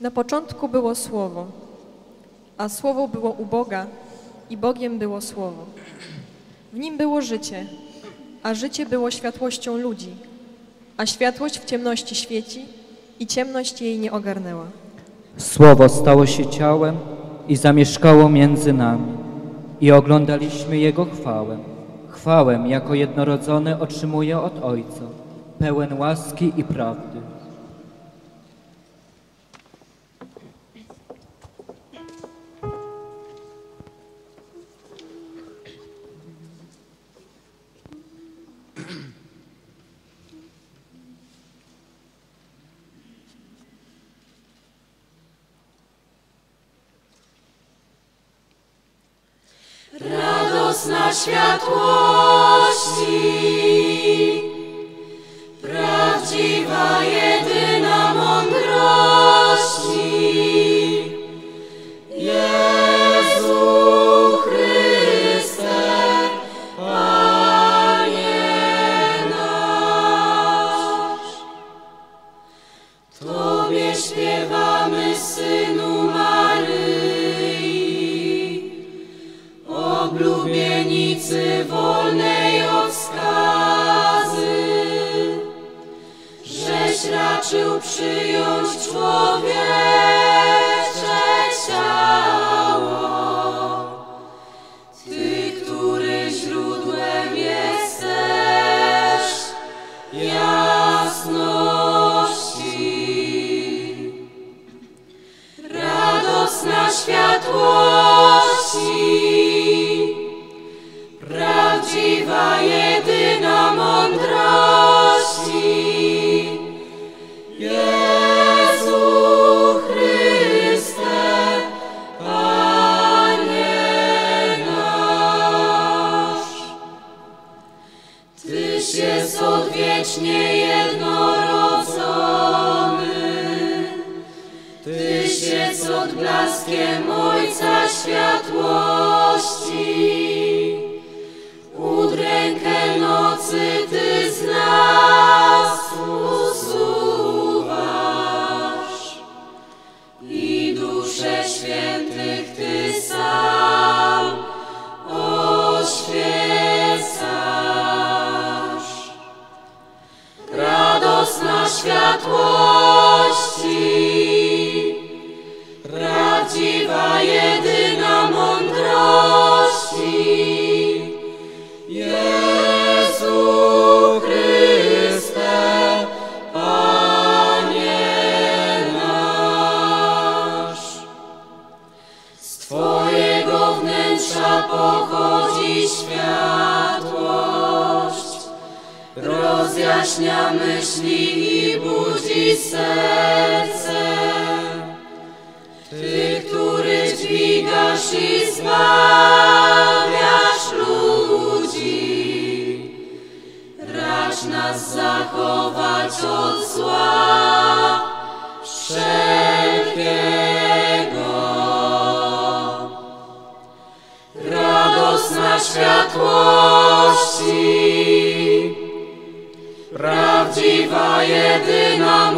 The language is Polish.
Na początku było Słowo, a Słowo było u Boga i Bogiem było Słowo. W nim było życie, a życie było światłością ludzi, a światłość w ciemności świeci i ciemność jej nie ogarnęła. Słowo stało się ciałem i zamieszkało między nami i oglądaliśmy Jego chwałę. Chwałę jako jednorodzony otrzymuje od Ojca, pełen łaski i prawdy. Radosna światłości, prawdziwa jedyna oblubienicy wolnej od skazy, żeś raczył przyjąć człowiecze odwiecznie jednorodzony, Tyś jest odblaskiem Ojca światłości. Udrękę nocy Ty z nas usuwasz i dusze świętych światłość, rozjaśnia myśli i budzi serce. Ty, który dźwigasz i zbawiasz ludzi, racz nas zachować od zła wszelkiego. Światłości, prawdziwa jedyna.